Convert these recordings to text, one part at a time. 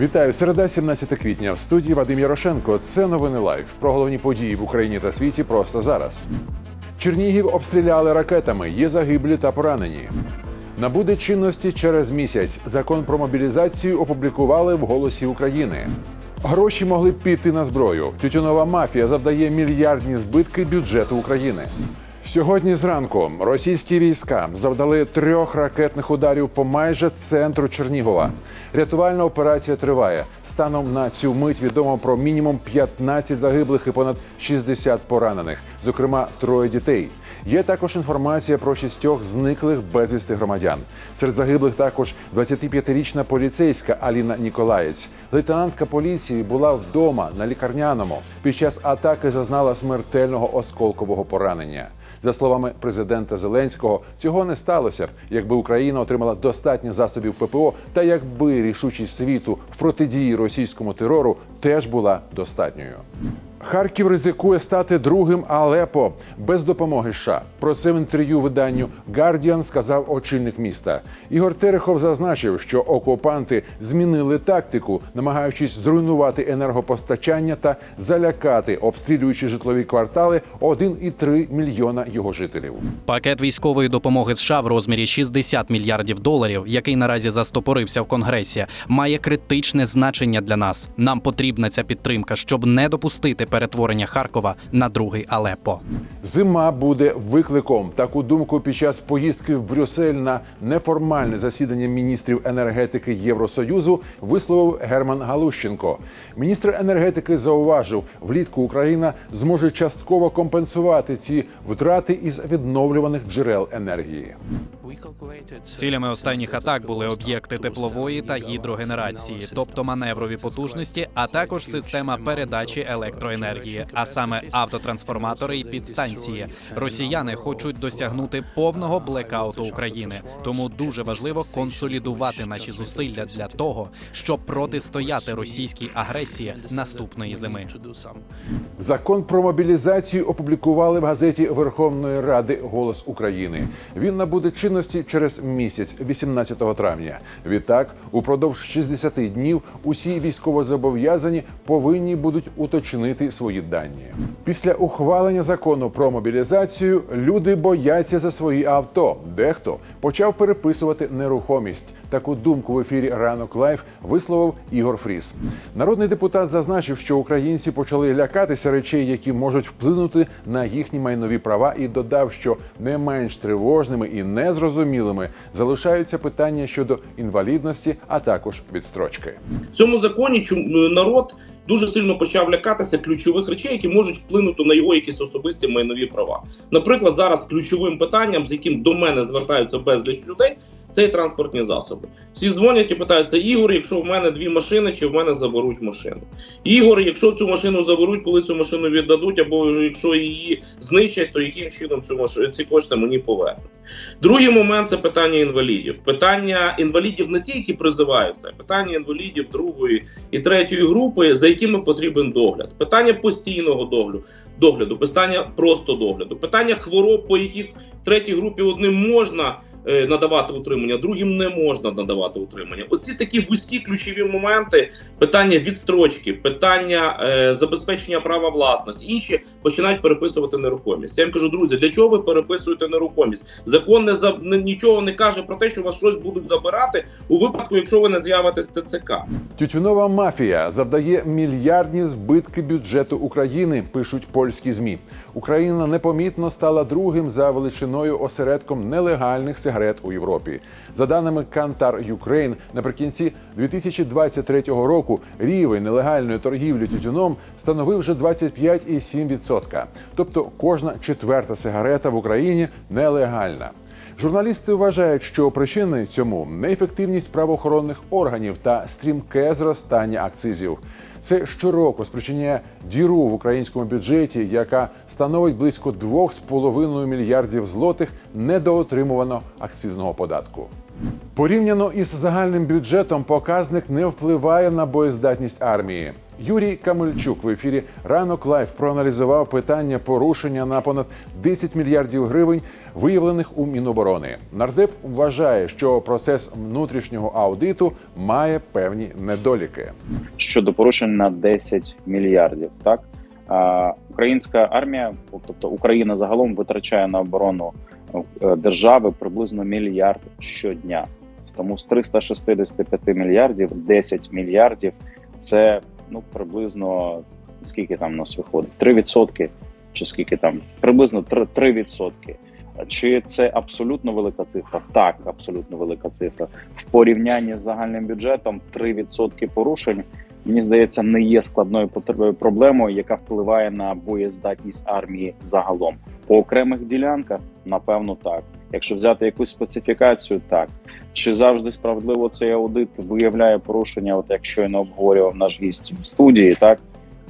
Вітаю, середа, 17 квітня. В студії Вадим Ярошенко. Це новини лайв. Про головні події в Україні та світі просто зараз. Чернігів обстріляли ракетами. Є загиблі та поранені. Набуде чинності через місяць. Закон про мобілізацію опублікували в Голосі України. Гроші могли піти на зброю. Тютюнова мафія завдає мільярдні збитки бюджету України. Сьогодні зранку російські війська завдали трьох ракетних ударів по майже центру Чернігова. Рятувальна операція триває. Станом на цю мить відомо про мінімум 15 загиблих і понад 60 поранених, зокрема троє дітей. Є також інформація про шістьох зниклих безвісти громадян. Серед загиблих також 25-річна поліцейська Аліна Ніколаєць. Лейтенантка поліції була вдома на лікарняному. Під час атаки зазнала смертельного осколкового поранення. За словами президента Зеленського, цього не сталося б, якби Україна отримала достатньо засобів ППО, та якби рішучість світу в протидії російському терору теж була достатньою. Харків ризикує стати другим Алепо без допомоги США. Про це в інтерв'ю виданню Guardian сказав очільник міста. Ігор Терехов зазначив, що окупанти змінили тактику, намагаючись зруйнувати енергопостачання та залякати, обстрілюючи житлові квартали 1,3 мільйона його жителів. Пакет військової допомоги США в розмірі 60 мільярдів доларів, який наразі застопорився в Конгресі, має критичне значення для нас. Нам потрібна ця підтримка, щоб не допустити перетворення Харкова на другий Алеппо. Зима буде викликом. Таку думку під час поїздки в Брюссель на неформальне засідання міністрів енергетики Євросоюзу висловив Герман Галущенко. Міністр енергетики зауважив, влітку Україна зможе частково компенсувати ці втрати із відновлюваних джерел енергії. Цілями останніх атак були об'єкти теплової та гідрогенерації, тобто маневрові потужності, а також система передачі електроенергії, а саме автотрансформатори і підстанції. Росіяни хочуть досягнути повного блекауту України, тому дуже важливо консолідувати наші зусилля для того, щоб протистояти російській агресії наступної зими. Закон про мобілізацію опублікували в газеті Верховної Ради Голос України. Він набуде чинності через місяць, 18 травня. Відтак, упродовж 60 днів усі військовозобов'язані повинні будуть уточнити свої дані. Після ухвалення закону про мобілізацію люди бояться за свої авто. Дехто почав переписувати нерухомість. Таку думку в ефірі Ранок Лайф висловив Ігор Фріс. Народний депутат зазначив, що українці почали лякатися речей, які можуть вплинути на їхні майнові права, і додав, що не менш тривожними і незрозумілими залишаються питання щодо інвалідності, а також відстрочки. В цьому законі чу- народ дуже сильно почав лякатися ключових речей, які можуть вплинути на його якісь особисті майнові права. Наприклад, зараз ключовим питанням, з яким до мене звертаються безліч людей, це і транспортні засоби. Всі дзвонять і питаються: Ігор, якщо в мене дві машини, чи в мене заберуть машину? Ігор, якщо цю машину заберуть, коли цю машину віддадуть, або якщо її знищать, то яким чином цю машину ці кошти мені повернуть? Другий момент це питання інвалідів. Питання інвалідів не ті, які призиваються, питання інвалідів другої і третьої групи, за якими потрібен догляд. Питання постійного догляду, догляду, питання просто догляду, питання хвороб, по яких третій групі одним можна надавати утримання, другим не можна надавати утримання. Оці такі вузькі ключові моменти, питання відстрочки, питання е, забезпечення права власності, інші починають переписувати нерухомість. Я їм кажу, друзі, для чого ви переписуєте нерухомість? Закон не за не, нічого не каже про те, що вас щось будуть забирати у випадку, якщо ви не з'явитесь ТЦК. Тютюнова мафія завдає мільярдні збитки бюджету України. Пишуть польські змі. Україна непомітно стала другим за величиною осередком нелегальних сигарет у Європі. За даними Канtar Ukraine, наприкінці 2023 року рівень нелегальної торгівлі тютюном становив вже 25,7%. Тобто кожна четверта сигарета в Україні нелегальна. Журналісти вважають, що причини цьому неефективність правоохоронних органів та стрімке зростання акцизів. Це щороку спричиняє діру в українському бюджеті, яка становить близько 2,5 мільярдів злотих недоотримуваного акцизного податку. Порівняно із загальним бюджетом, показник не впливає на боєздатність армії. Юрій Камельчук в ефірі Ранок Лайф проаналізував питання порушення на понад 10 мільярдів гривень, виявлених у Міноборони. Нардеп вважає, що процес внутрішнього аудиту має певні недоліки. щодо порушень на 10 мільярдів. Так українська армія, тобто Україна загалом витрачає на оборону держави приблизно мільярд щодня. Тому з 365 мільярдів 10 мільярдів це ну приблизно скільки там нас виходить? 3% чи скільки там приблизно 3%. 3%. Чи це абсолютно велика цифра? Так, абсолютно велика цифра. В порівнянні з загальним бюджетом 3% порушень мені здається, не є складною проблемою, яка впливає на боєздатність армії загалом. По окремих ділянках, напевно, так. Якщо взяти якусь специфікацію, так чи завжди справедливо цей аудит виявляє порушення, от як щойно обговорював наш гість в студії, так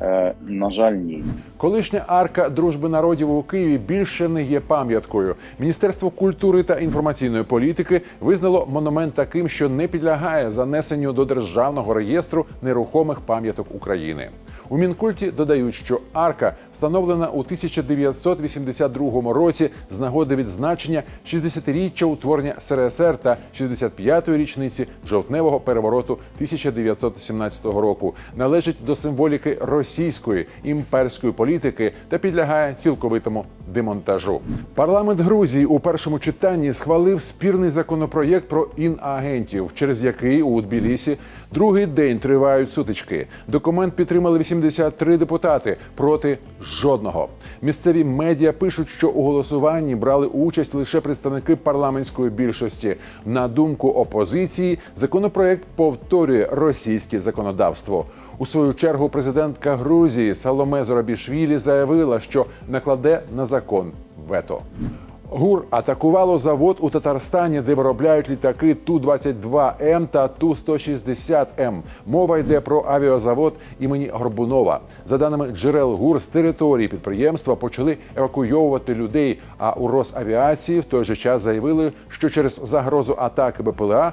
е, на жаль, ні. Колишня арка дружби народів у Києві більше не є пам'яткою. Міністерство культури та інформаційної політики визнало монумент таким, що не підлягає занесенню до державного реєстру нерухомих пам'яток України. У мінкульті додають, що арка встановлена у 1982 році з нагоди відзначення 60-річчя утворення СРСР та 65-ї річниці жовтневого перевороту 1917 року. Належить до символіки російської імперської політики та підлягає цілковитому демонтажу. Парламент Грузії у першому читанні схвалив спірний законопроєкт про інагентів, через який у Тбілісі другий день тривають сутички. Документ підтримали 83 депутати проти жодного. Місцеві медіа пишуть, що у голосуванні брали участь лише представники парламентської більшості. На думку опозиції, законопроект повторює російське законодавство. У свою чергу президентка Грузії Саломе Зорабішвілі заявила, що накладе на закон вето. ГУР атакувало завод у Татарстані, де виробляють літаки Ту-22М та Ту-160М. Мова йде про авіазавод імені Горбунова. За даними джерел ГУР, з території підприємства почали евакуйовувати людей. А у Росавіації в той же час заявили, що через загрозу атаки БПЛА